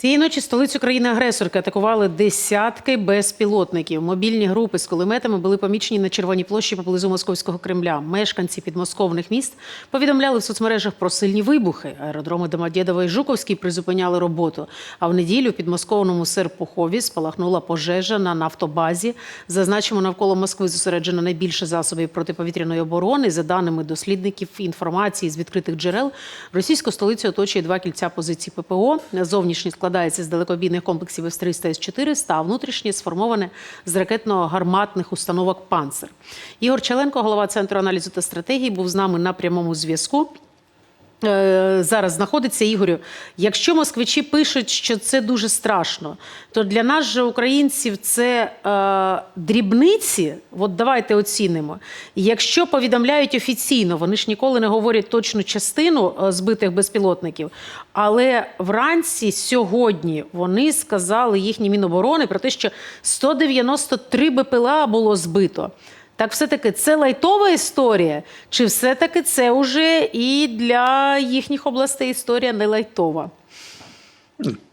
Цієї ночі столицю країни-агресорки атакували десятки безпілотників. Мобільні групи з кулеметами були помічені на Червоній площі поблизу Московського Кремля. Мешканці підмосковних міст повідомляли в соцмережах про сильні вибухи. Аеродроми Домодєдово і Жуковський призупиняли роботу. А в неділю в підмосковному Серпухові спалахнула пожежа на нафтобазі. Зазначимо, навколо Москви зосереджено найбільше засобів протиповітряної оборони. За даними дослідників інформації з відкритих джерел, російську столицю оточує два кільця позицій ППО. Зовнішні складається з далекобійних комплексів С-300 С-400, а внутрішнє сформоване з ракетно-гарматних установок «Панцер». Ігор Челенко, голова Центру аналізу та стратегії, був з нами на прямому зв'язку. Е, Зараз знаходиться Ігорю. Якщо москвичі пишуть, що це дуже страшно, то для нас же українців це е, дрібниці. От давайте оцінимо. Якщо повідомляють офіційно, вони ж ніколи не говорять точну частину е, збитих безпілотників. Але вранці сьогодні вони сказали їхні міноборони про те, що 193 БПЛА було збито. Так, все-таки це лайтова історія, чи все-таки це вже і для їхніх областей історія не лайтова?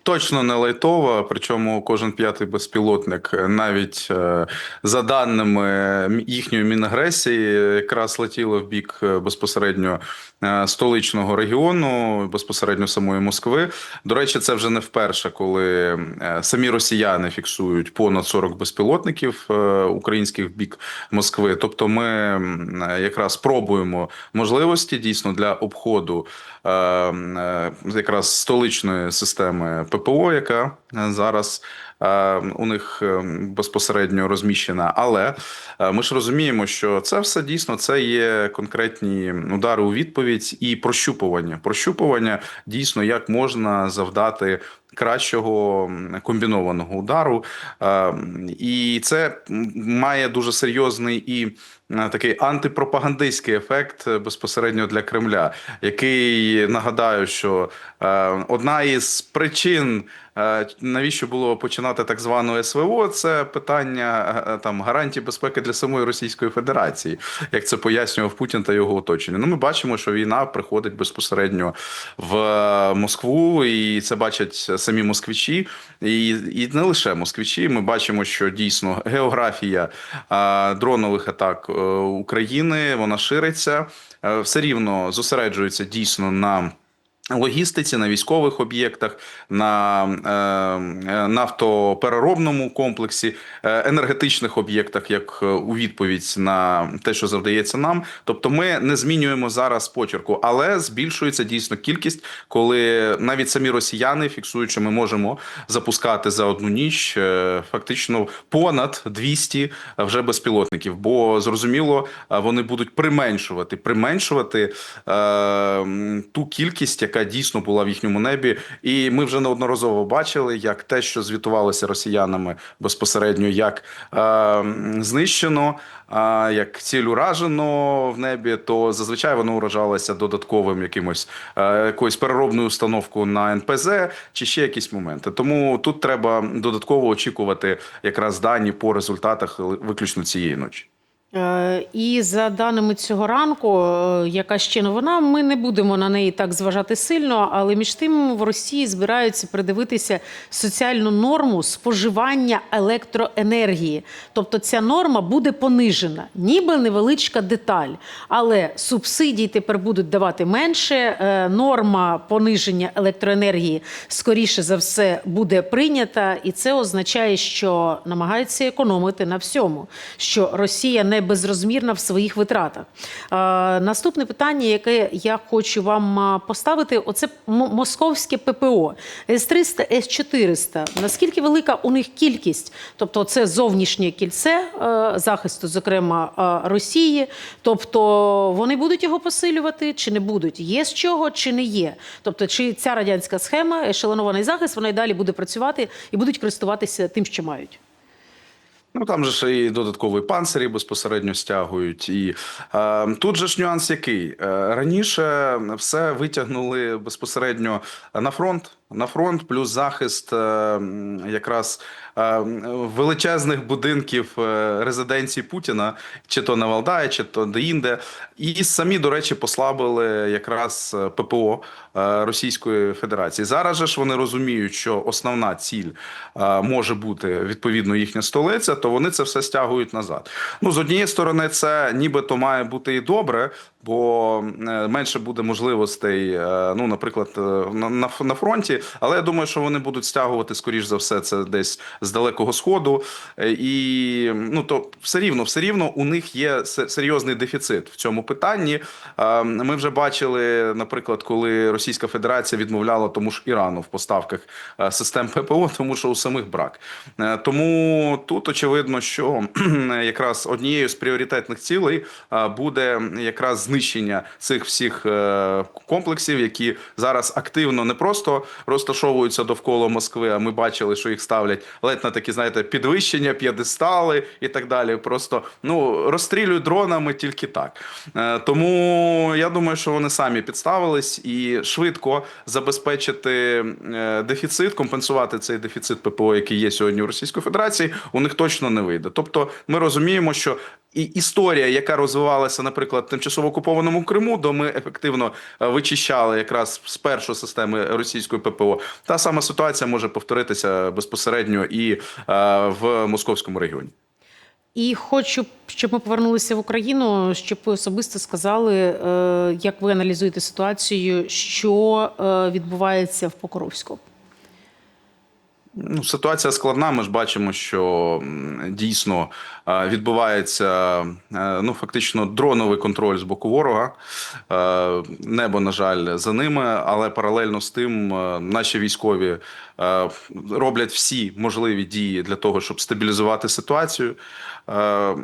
Точно не лайтова, причому кожен п'ятий безпілотник, е, навіть е, за даними їхньої мінагресії, якраз летіло в бік е, безпосередньо столичного регіону, безпосередньо самої Москви. До речі, це вже не вперше, коли самі росіяни фіксують понад 40 безпілотників українських в бік Москви. Тобто, ми якраз пробуємо можливості дійсно для обходу якраз столичної системи ППО, яка е, зараз е, у них е, безпосередньо розміщена. Але ми ж розуміємо, що це все дійсно це є конкретні удари у відповідь і прощупування. Прощупування дійсно як можна завдати. Кращого комбінованого удару, Е, і це має дуже серйозний і е, такий антипропагандистський ефект е, безпосередньо для Кремля, який нагадаю, що одна із причин, навіщо було починати так звану СВО, це питання е, там гарантій безпеки для самої Російської Федерації, як це пояснював Путін та його оточення. Ну, ми бачимо, що війна приходить безпосередньо в е, Москву, і це бачать самі москвичі, і, і не лише москвичі. Ми бачимо, що дійсно географія е, дронових атак е, України вона шириться, Е, все рівно зосереджується дійсно на. Логістиці на військових об'єктах, на е, нафтопереробному комплексі, е, енергетичних об'єктах, як е, у відповідь на те, що завдається нам. Тобто, ми не змінюємо зараз почерку, але збільшується дійсно кількість, коли навіть самі росіяни фіксують, що ми можемо запускати за одну ніч е, фактично понад 200 вже безпілотників. Бо зрозуміло, вони будуть применшувати, применшувати е, ту кількість, яка дійсно була в їхньому небі. І ми вже неодноразово бачили, як те, що звітувалося росіянами безпосередньо, як е, знищено, а як ціль уражено в небі, то зазвичай воно уражалося додатковим якимось е, якоюсь переробною установкою на НПЗ чи ще якісь моменти. Тому тут треба додатково очікувати якраз дані по результатах виключно цієї ночі. Е, І за даними цього ранку, е, яка ще новина, ми не будемо на неї так зважати сильно, але між тим в Росії збираються придивитися соціальну норму споживання електроенергії. Тобто ця норма буде понижена, ніби невеличка деталь. Але субсидій тепер будуть давати менше. Е, Норма пониження електроенергії скоріше за все буде прийнята, і це означає, що намагаються економити на всьому, що Росія не безрозмірна в своїх витратах. Наступне питання, яке я хочу вам поставити, оце московське ППО С-300, С-400. Наскільки велика у них кількість? Тобто, це зовнішнє кільце е, захисту, зокрема е, Росії. Тобто вони будуть його посилювати чи не будуть? Є з чого чи не є? Тобто, чи ця радянська схема, ешелонований захист, вона й далі буде працювати і будуть користуватися тим, що мають? Ну там же ж і додаткові панцирі безпосередньо стягують. І е, тут же ж нюанс який е, раніше все витягнули безпосередньо на фронт. На фронт, плюс захист е, якраз е, величезних будинків е, резиденції Путіна, чи то на Валдаї, чи то де-інде. І самі, до речі, послабили якраз ППО Російської Федерації. Зараз же ж вони розуміють, що основна ціль може бути відповідно їхня столиця, то вони це все стягують назад. Ну з однієї сторони, це нібито має бути і добре, бо е, менше буде можливостей, е, ну, наприклад, е, на, на, фронті. Але я думаю, що вони будуть стягувати, скоріш за все, це десь з далекого сходу. І ну то все рівно, все рівно у них є серйозний дефіцит в цьому питанні. Ми вже бачили, наприклад, коли Російська Федерація відмовляла тому ж Ірану в поставках систем ППО, тому що у самих брак. Тому тут очевидно, що якраз однією з пріоритетних цілей буде якраз знищення цих всіх е, комплексів, які зараз активно не просто розташовуються довкола Москви. А ми бачили, що їх ставлять ледь на такі, знаєте, підвищення, п'єдестали і так далі. Просто ну розстрілюють дронами тільки так. Е, Тому я думаю, що вони самі підставились і швидко забезпечити е, дефіцит, компенсувати цей дефіцит ППО, який є сьогодні у Російської Федерації, у них точно не вийде. Тобто, ми розуміємо, що і історія, яка розвивалася, наприклад, тимчасово окупованому Криму, де ми ефективно е, вичищали якраз спершу системи російської ППО, та сама ситуація може повторитися безпосередньо і е, в московському регіоні. І хочу, щоб ми повернулися в Україну, щоб ви особисто сказали, е, як ви аналізуєте ситуацію, що відбувається в Покровську. Ну, ситуація складна. Ми ж бачимо, що дійсно е, відбувається е, ну фактично дроновий контроль з боку ворога. Е, Небо, на жаль, за ними, але паралельно з тим наші військові роблять всі можливі дії для того, щоб стабілізувати ситуацію. Е,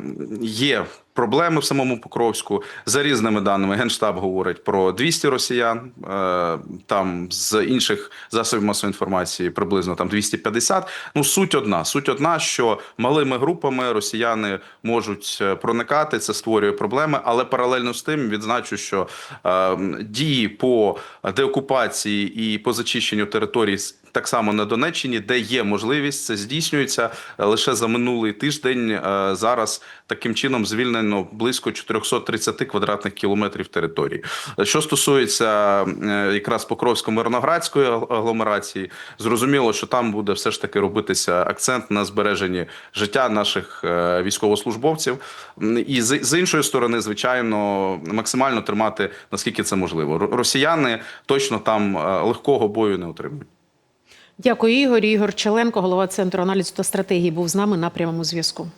Є проблеми в самому Покровську. За різними даними, Генштаб говорить про 200 росіян. е, Там з інших засобів масової інформації приблизно там 250. Ну суть одна. Суть одна, що малими групами росіяни можуть е, проникати. Це створює проблеми. Але паралельно з тим відзначу, що е, дії по деокупації і по зачищенню територій так само на Донеччині, де є можливість, це здійснюється Е, лише за минулий тиждень. е, Зараз таким чином звільнено близько 430 квадратних кілометрів території. Що стосується е, якраз Покровсько-Мирноградської агломерації, зрозуміло, що там буде все ж таки робитися акцент на збереженні життя наших військовослужбовців. І з, іншої сторони, звичайно, максимально тримати наскільки це можливо. Росіяни точно там легкого бою не отримують. Дякую, Ігор. Ігор Челенко, голова центру аналізу та стратегії, був з нами на прямому зв'язку.